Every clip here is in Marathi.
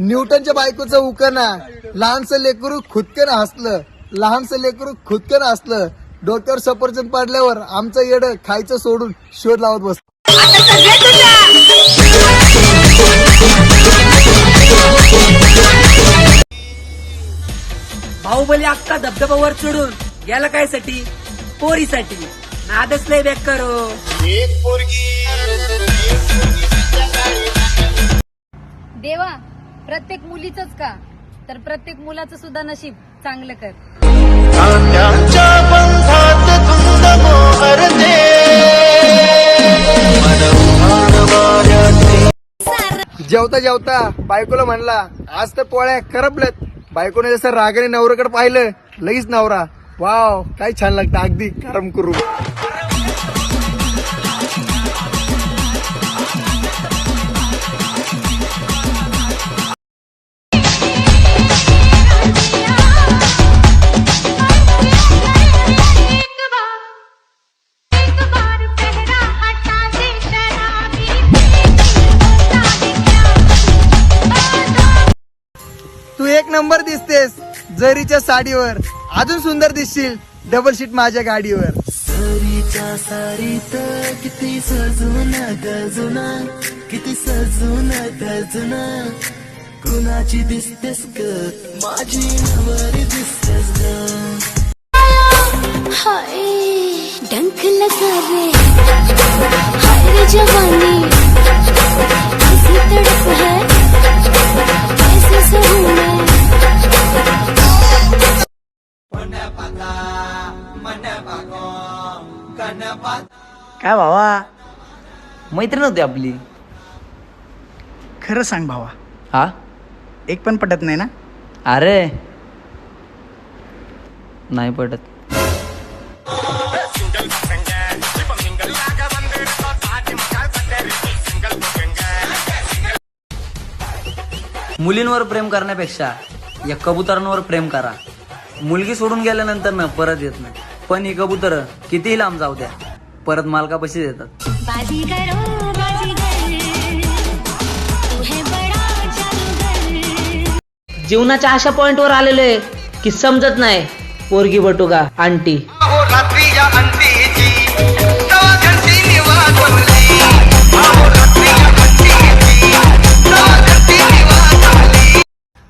न्यूटनच्या बायकोचं उकना लहानसं लेकरू खुदकन हसलं लहानसं लेकरू खुदकन हसलं डोक्यावर सफरचंद पडल्यावर आमचं येड खायचं सोडून शोध लावत बस बाहुबली अख्खा धबधबावर चढून गेला काय साठी पोरीसाठी. नादच लय बेक करो प्रत्येक मुलीच का? तर प्रत्येक मुलाचं सुद्धा नशीब चांगलं कर. जेवता जेवता बायकोला म्हणला आज तर पोळ्या करपल्यात. बायकोने जसं रागाने नवऱ्याकडे पाहिलं लगेच नवरा. वाव काय छान लागतं अगदी करम करू. एक नंबर दिसतेस जरीच्या साडीवर. अजून सुंदर दिसशील डबल शीट माझ्या गाडीवर. सरीच्या सारीत किती सजून गजुना किती सजून गजुना. कुणाची दिसतेस ग? माझी नवरी दिसतेस ग. हाय डंक लगा रे. काय भावा? मैत्रीण होती आपली. खरं सांग भावा. हा? एक पण पटत नाही ना? अरे. नाही पटत. मुलींवर प्रेम करण्यापेक्षा या कबुतरांवर प्रेम करा. मुलगी सोडून गेल्यानंतर ना परत येत नाही. पण ही कबुतर कितीही लांब जाऊ द्या परत मालकापाशी येतात बाजीगरो बाजीगर तू है बड़ा जादूगर। जीवनाच्या अशा पॉइंटवर आलेले की समजत नाही पोरगी बटुका आंटी.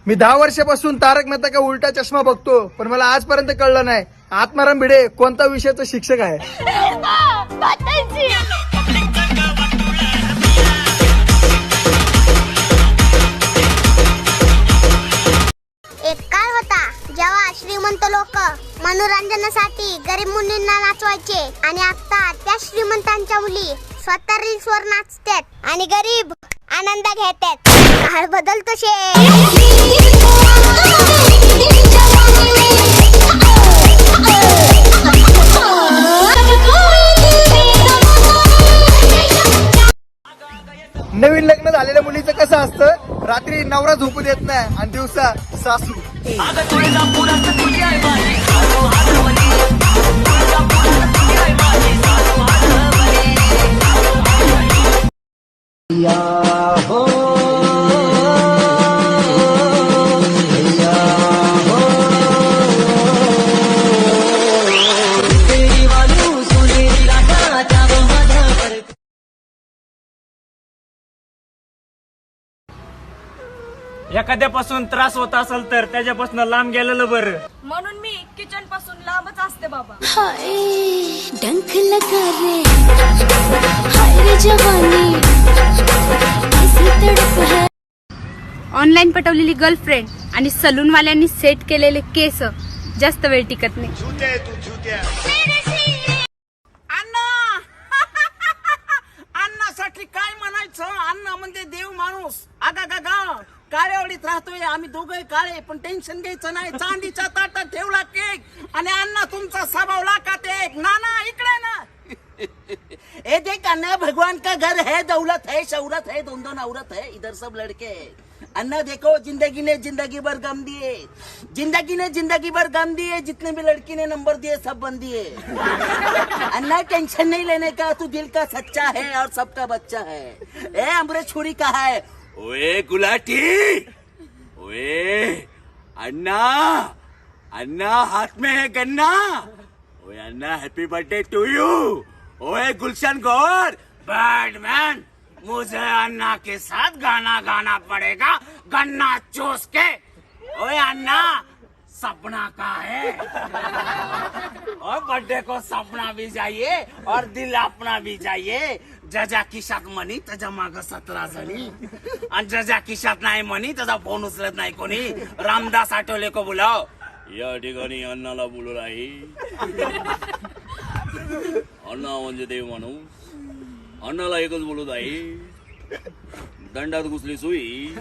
मी दहा वर्षापासून तारक मेहता का उलटा चष्मा बघतो पण मला आजपर्यंत कळलं नाही. आत्माराम भिडे कोणता विषयाचा शिक्षक आहे? एक काळ होता जेव्हा श्रीमंत लोक मनोरंजनासाठी गरीब मुलींना नाचवायचे आणि आता त्या श्रीमंतांच्या मुली स्वतः रील्स वर नाचतात आणि गरीब आनंद घेतात. काळ बदलतो शे नवीन लग्न झालेल्या मुलीचं कसं असतं? रात्री नवरा झोपू देत नाही आणि दिवसा सासू. एखाद्यापासून त्रास होत असेल तर त्याच्यापासून लांब गेलेलं बरं. म्हणून मी किचनपासून लांबच असते बाबा. हाय डंक लगा रे. हाय रे जवानी. कैसी तड़प है. ऑनलाईन पटवलेली गर्लफ्रेंड आणि सलूनवाल्यांनी सेट केलेले केस जास्त वेळ टिकत नाही. काळेवाडीत राहतोय आम्ही दोघे काळे पण टेन्शन घ्यायचं नाही. चांदीच्या ताटात ठेवला केक आणि अण्णा तुमचा सभावला का ते नाना इकडे ना. ए देख अन्ना भगवान का घर है दौलत है शौरत है दोन दोन औरत है इधर सब लड़के अन्ना देखो जिंदगी ने जिंदगी भर गम दिए. जिंदगी ने जिंदगी भर गम दिए जितने भी लड़की ने नंबर दिए सब बन दिए. अन्ना टेंशन नहीं लेने का तू दिल का सच्चा है और सबका बच्चा है. ए अमरे छुरी कहा है? ओए गुलाटी, ओए, अन्ना अन्ना हाथ में है गन्ना। ओए Anna happy birthday to you ओए गुलशन गौर बैडमैन मुझे अन्ना के साथ गाना गाना पड़ेगा, गन्ना चूस के। ओए अन्ना सपना का है? और बर्थडे को सपना भी चाहिए और दिल अपना भी चाहिए जजा खिशात मनी त्याच्या माग सतरा जणी आणि जजा खिशात नाही मनी त्याचा फोन उचलत नाही कोणी रामदास आठवले को बोलाव या ठिकाणी अण्णाला बोलू राही अण्णा म्हणजे देव माणूस। अण्णाला एकच बोलत आहे दंडात घुसली सुई।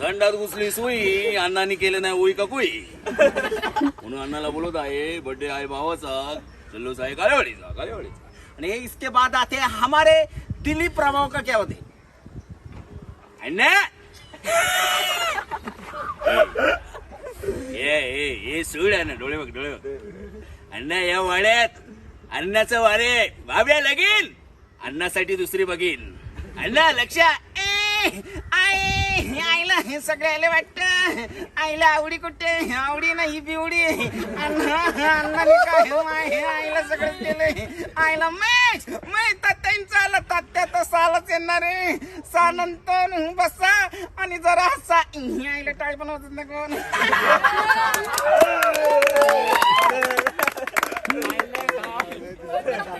दंडात घुसली सुई अण्णांनी केलं नाही उई का कुई? म्हणून अण्णाला बोलत आहे बर्थडे आहे भावाचा जल्लोष आहे कालेवाडीचा कालेवाडीचा आणि इसके बाद आते हमारे दिलीप प्रभाव का क्या होते? ए सूड आहे ना डोळे बघ डोळे बघ. अण्णा या वाड्यात अण्णाचं वारे भाव्या लगीन. अण्णासाठी दुसरी बघीन. अण्णा लक्ष! हे सगळ्याला वाटत. आईला आवडी कुठे? आवडी नाही बिवडी. अण्णा- अण्णाने काय? हो, आई- आईला सगळं केलंय. आईला मॅच मै तात्यांचं आलं तात्या तर सालच येणार आहे. सानंतर बसा. आणि जरा हसा. आईला टाळ बनवतात ना कोण.